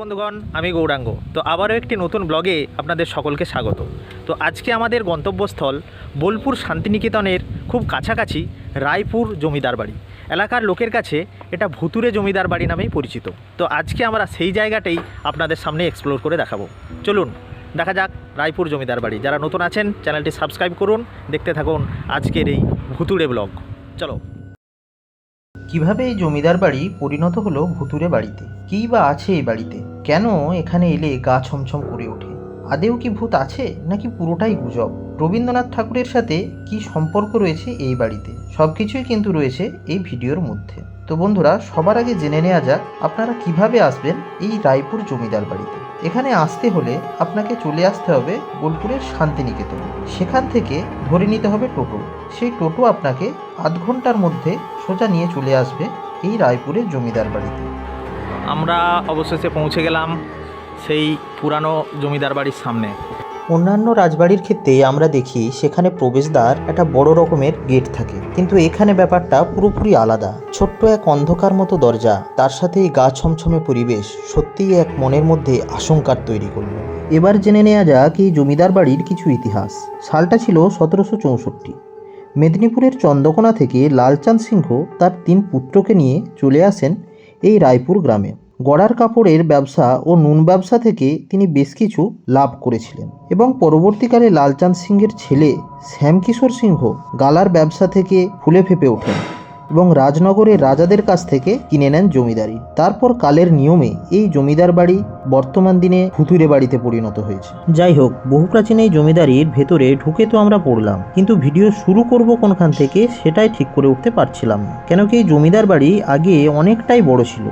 বন্ধুগণ, আমি গৌরাঙ্গ। তো আবারও একটি নতুন ব্লগে আপনাদের সকলকে স্বাগত। তো আজকে আমাদের গন্তব্যস্থল বোলপুর শান্তিনিকেতনের খুব কাছাকাছি রায়পুর জমিদার বাড়ি। এলাকার লোকের কাছে এটা ভুতুরে জমিদার বাড়ি নামেই পরিচিত। তো আজকে আমরা সেই জায়গাটাই আপনাদের সামনে এক্সপ্লোর করে দেখাবো। চলুন, দেখা যাক রায়পুর জমিদার বাড়ি। যারা নতুন আছেন, চ্যানেলটি সাবস্ক্রাইব করুন। দেখতে থাকুন আজকের এই ভুতুরে ব্লগ। চলো। কীভাবে এই জমিদার বাড়ি পরিণত হলো ভুতুরে বাড়িতে? কী বা আছে এই বাড়িতে? কেন এখানে এলে গা ছমছম করে ওঠে? আদেও কি ভূত আছে নাকি পুরোটাই গুজব? রবীন্দ্রনাথ ঠাকুরের সাথে কি সম্পর্ক রয়েছে এই বাড়িতে? সব কিছুই কিন্তু রয়েছে এই ভিডিওর মধ্যে। তো বন্ধুরা, সবার আগে জেনে নেওয়া যাক, আপনারা কীভাবে আসবেন এই রায়পুর জমিদার বাড়িতে? এখানে আসতে হলে আপনাকে চলে আসতে হবে বোলপুরের শান্তিনিকেতন। সেখান থেকে ধরে নিতে হবে টোটো। সেই টোটো আপনাকে আধ ঘণ্টার মধ্যে সোজা নিয়ে চলে আসবে এই রায়পুরের জমিদার বাড়িতে। আমরা অবশেষে পৌঁছে গেলাম সেই পুরানো জমিদার বাড়ির সামনে। অন্যান্য রাজবাড়ির ক্ষেত্রে আমরা দেখি সেখানে প্রবেশদ্বার একটা বড় রকমের গেট থাকে। কিন্তু এখানে ব্যাপারটা পুরোপুরি আলাদা। ছোট্ট এক অন্ধকার মতো দরজা, তার সাথে গা ছমছমে পরিবেশ সত্যিই এক মনের মধ্যে আশঙ্কার তৈরি করল। এবার জেনে নেওয়া যাক এই জমিদার বাড়ির কিছু ইতিহাস। সালটা ছিল সতেরোশো চৌষট্টি। মেদিনীপুরের চন্দ্রকোনা থেকে লালচাঁদ সিংহ তার তিন পুত্রকে নিয়ে চলে আসেন এই রায়পুর গ্রামে। গড়ার কাপড়ের ব্যবসা ও নুন ব্যবসা থেকে তিনি বেশ কিছু লাভ করেছিলেন এবং পরবর্তীকালে লালচাঁদ সিংহের ছেলে শ্যামকিশোর সিংহ গালার ব্যবসা থেকে ফুলে ফেঁপে ওঠেন। এবং রাজনগরের রাজাদের কাছ থেকে কিনে নেন জমিদারি। তারপর কালের নিয়মে এই জমিদার বাড়ি বর্তমান দিনে ভুতুরে বাড়িতে পরিণত হয়েছে। যাই হোক, বহু প্রাচীন এই জমিদারির ভেতরে ঢুকে তো আমরা পড়লাম, কিন্তু ভিডিও শুরু করব কোনখান থেকে সেটাই ঠিক করে উঠতে পারছিলাম না। কেন কি এই জমিদার বাড়ি আগে অনেকটাই বড় ছিল।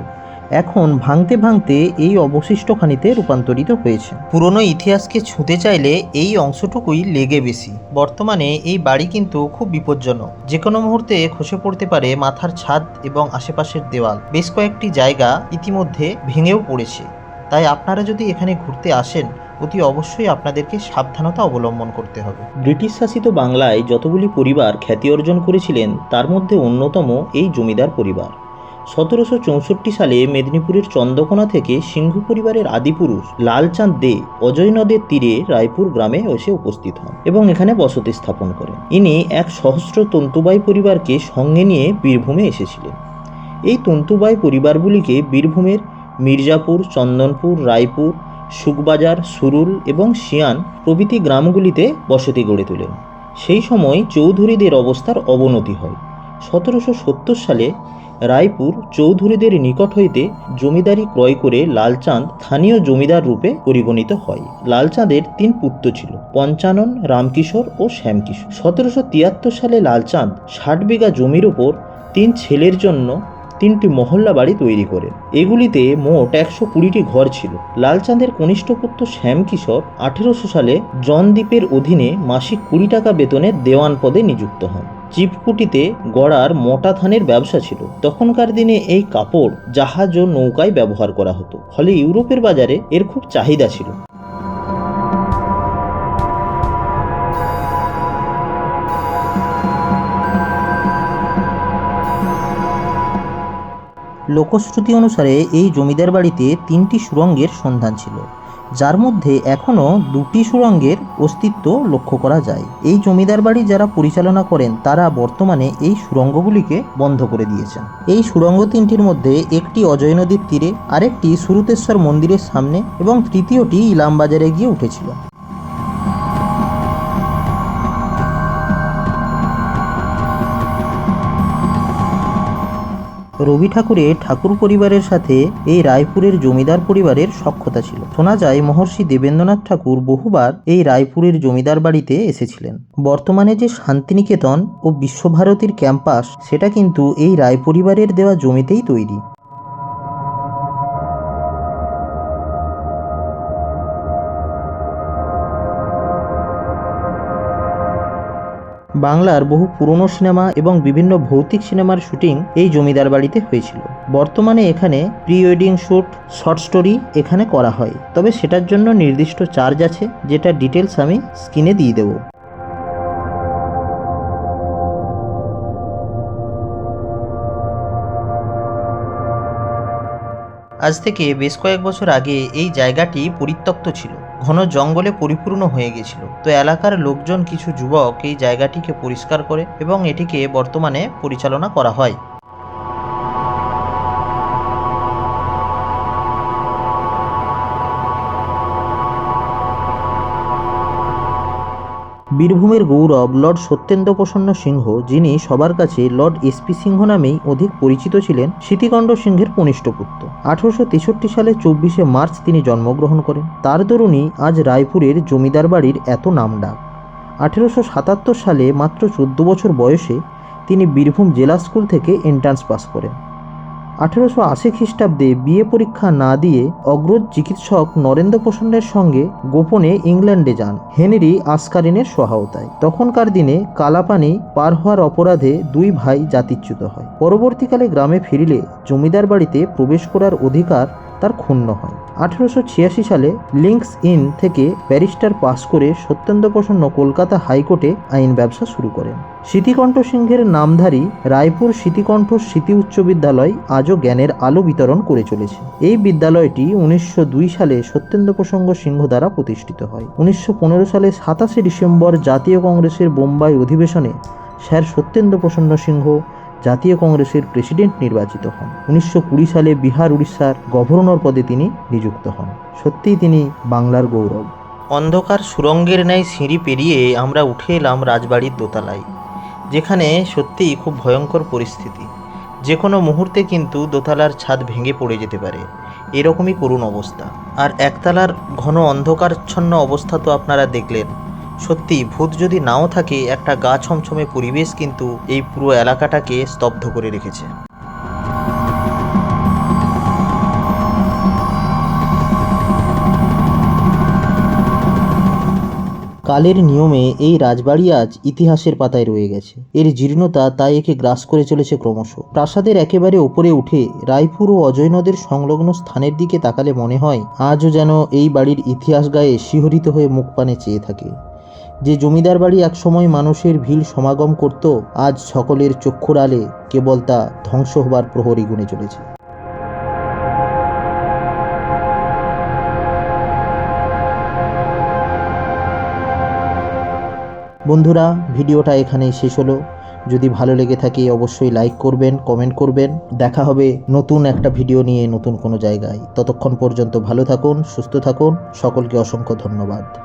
এখন ভাঙতে ভাঙতে এই অবশিষ্টখানিতে রূপান্তরিত হয়েছে। পুরনো ইতিহাসকে ছুঁতে চাইলে এই অংশটুকুই লেগে বেশি। বর্তমানে এই বাড়ি কিন্তু খুব বিপজ্জনক। যে কোনো মুহূর্তে খসে পড়তে পারে মাথার ছাদ এবং আশেপাশের দেওয়াল। বেশ কয়েকটি জায়গা ইতিমধ্যে ভেঙেও পড়েছে। তাই আপনারা যদি এখানে ঘুরতে আসেন, অতি অবশ্যই আপনাদেরকে সাবধানতা অবলম্বন করতে হবে। ব্রিটিশ শাসিত বাংলায় যতগুলি পরিবার খ্যাতি অর্জন করেছিলেন, তার মধ্যে অন্যতম এই জমিদার পরিবার। সতেরোশো চৌষট্টি সালে মেদিনীপুরের চন্দ্রকোনা থেকে সিংহ পরিবারের আদিপুরুষ লালচাঁদ দে, অজয় নদের তীরে রায়পুর গ্রামে এসে উপস্থিত হন এবং এখানে বসতি স্থাপন করেন। ইনি এক সহস্র তন্তুবাই পরিবারকে সঙ্গে নিয়ে বীরভূমে এসেছিলেন। এই তন্তুবাই পরিবারগুলিকে বীরভূমের মির্জাপুর, চন্দনপুর, রায়পুর সুকবাজার সুরুল এবং শিয়ান প্রভৃতি গ্রামগুলিতে বসতি গড়ে তোলেন। সেই সময় চৌধুরীদের অবস্থার অবনতি হয়। সতেরোশো সত্তর সালে রায়পুর চৌধুরীদের নিকট হইতে জমিদারি ক্রয় করে লালচাঁদ স্থানীয় জমিদার রূপে পরিগণিত হয়। লালচাঁদের তিন পুত্র ছিল, পঞ্চানন, রামকিশোর ও শ্যামকিশোর। সতেরোশো তিয়াত্তর সালে লালচাঁদ ষাট বিঘা জমির ওপর তিন ছেলের জন্য তিনটি মহল্লা বাড়ি তৈরি করেন। এগুলিতে মোট একশো কুড়িটি ঘর ছিল। লালচাঁদের কনিষ্ঠ পুত্র শ্যামকিশোর আঠেরোশো সালে জনদ্বীপের অধীনে মাসিক কুড়ি টাকা বেতনে দেওয়ান পদে নিযুক্ত হন। চিপকুটিতে গড়ার মোটা ধানের ব্যবসা ছিল। তখনকার দিনে এই কাপড়, জাহাজ ও নৌকায় ব্যবহার করা হতো। ফলে ইউরোপের বাজারে এর খুব চাহিদা ছিল। লোকশ্রুতি অনুসারে এই জমিদার বাড়িতে তিনটি সুরঙ্গের সন্ধান ছিল। যার মধ্যে এখনও দুটি সুরঙ্গের অস্তিত্ব লক্ষ্য করা যায়। এই জমিদার বাড়ি যারা পরিচালনা করেন, তারা বর্তমানে এই সুরঙ্গগুলিকে বন্ধ করে দিয়েছেন। এই সুরঙ্গ তিনটির মধ্যে একটি অজয় নদীর তীরে, আরেকটি সুরুতেশ্বর মন্দিরের সামনে এবং তৃতীয়টি ইলামবাজারে গিয়ে উঠেছিল। রবি ঠাকুরের ঠাকুর পরিবারের সাথে এই রায়পুরের জমিদার পরিবারের সক্ষতা ছিল। শোনা যায়, মহর্ষি দেবেন্দ্রনাথ ঠাকুর বহুবার এই রায়পুরের জমিদার বাড়িতে এসেছিলেন। বর্তমানে যে শান্তিনিকেতন ও বিশ্বভারতীর ক্যাম্পাস, সেটা কিন্তু এই রায় পরিবারের দেওয়া জমিতেই তৈরি। বাংলার বহু পুরনো সিনেমা এবং বিভিন্ন ভৌতিক সিনেমার শুটিং এই জমিদার বাড়িতে হয়েছিল। বর্তমানে এখানে pre wedding shoot short story এখানে করা হয়। তবে সেটার জন্য নির্দিষ্ট চার্জ আছে, যেটা ডিটেলস আমি স্ক্রিনে দিয়ে দেবো। আজ থেকে বেশ কয়েক বছর আগে এই জায়গাটি পরিত্যক্ত ছিল। ঘন জঙ্গলে পরিপূর্ণ হয়ে গেছিল। তো এলাকার লোকজন কিছু যুবক এই জায়গাটিকে পরিষ্কার করে এবং এটিকে বর্তমানে পরিচালনা করা হয়। বীরভূমের গৌরব লর্ড সত্যেন্দ্র প্রসন্ন সিংহ, যিনি সবার কাছে লর্ড এসপি সিংহ নামেই অধিক পরিচিত ছিলেন সীতিকণ্ড সিংহের কনিষ্ঠ পুত্র। আঠারোশো তেষট্টি সালে চব্বিশে মার্চ তিনি জন্মগ্রহণ করেন। তার দরুনই আজ রায়পুরের জমিদার বাড়ির এত নাম ডাক আঠেরোশো সাতাত্তর সালে মাত্র চোদ্দ বছর বয়সে তিনি বীরভূম জেলা স্কুল থেকে এন্ট্রান্স পাস করেন। আঠেরোশো আশি খ্রিস্টাব্দে বিয়ে পরীক্ষা না দিয়ে অগ্রজ চিকিৎসক নরেন্দ্র প্রসন্নের সঙ্গে গোপনে ইংল্যান্ডে যান। হেনরি আসকারিনের সহায়তায়। তখনকার দিনে কালাপানি পার হওয়ার অপরাধে দুই ভাই জাতিচ্যুত হয়। পরবর্তীকালে গ্রামে ফিরিলে জমিদার বাড়িতে প্রবেশ করার অধিকার তার ক্ষুণ্ণ হয়। আঠেরোশো ছিয়াশি সালে লিঙ্কস ইন থেকে ব্যারিস্টার পাশ করে সত্যেন্দ্র প্রসন্ন কলকাতা হাইকোর্টে আইন ব্যবসা শুরু করেন। স্মৃতিকণ্ঠ সিংহের নামধারী রায়পুর স্মৃতিকণ্ঠ স্মৃতি উচ্চ বিদ্যালয় আজও জ্ঞানের আলো বিতরণ করে চলেছে। এই বিদ্যালয়টি উনিশশো দুই সালে সত্যেন্দ্র প্রসঙ্গ সিংহ দ্বারা প্রতিষ্ঠিত হয়। উনিশশো পনেরো সালে সাতাশে ডিসেম্বর জাতীয় কংগ্রেসের বোম্বাই অধিবেশনে স্যার সত্যেন্দ্র প্রসন্ন সিংহ জাতীয় কংগ্রেসের প্রেসিডেন্ট নির্বাচিত হন। উনিশশো কুড়ি সালে বিহার, উড়িষ্যার গভর্নর পদে তিনি নিযুক্ত হন। সত্যিই তিনি বাংলার গৌরব। অন্ধকার সুরঙ্গের ন্যায় সিঁড়ি পেরিয়ে আমরা উঠে এলাম রাজবাড়ির দোতলায়, যেখানে সত্যিই খুব ভয়ঙ্কর পরিস্থিতি। যে কোনো মুহূর্তে কিন্তু দোতলার ছাদ ভেঙে পড়ে যেতে পারে। এরকমই করুণ অবস্থা। আর একতলার ঘন অন্ধকারচ্ছন্ন অবস্থা তো আপনারা দেখলেন। সত্যি ভূত যদি নাও থাকে, একটা গা ছমছমে পরিবেশ কিন্তু এই পুরো এলাকাটাকে স্তব্ধ করে রেখেছে। কালের নিয়মে এই রাজবাড়ি আজ ইতিহাসের পাতায় রয়ে গেছে। এর জীর্ণতা তাই একে গ্রাস করে চলেছে ক্রমশ। প্রাসাদের একেবারে উপরে উঠে রায়পুর ও অজয় নদের সংলগ্ন স্থানের দিকে তাকালে মনে হয়, আজও যেন এই বাড়ির ইতিহাস গায়ে শিহরিত হয়ে মুখ পানে চেয়ে থাকে। যে জমিদার বাড়ি একসময় মানুষের ভিড় সমাগম করত, আজ সকলের চক্ষুর আলে কেবল তা ধ্বংস হবার প্রহরী গুনে চলেছে। বন্ধুরা, ভিডিওটা এখানেই শেষ হলো। যদি ভালো লেগে থাকে, অবশ্যই লাইক করবেন, কমেন্ট করবেন। দেখা হবে নতুন একটা ভিডিও নিয়ে নতুন কোনো জায়গায়। ততক্ষণ পর্যন্ত ভালো থাকুন, সুস্থ থাকুন। সকলকে অসংখ্য ধন্যবাদ।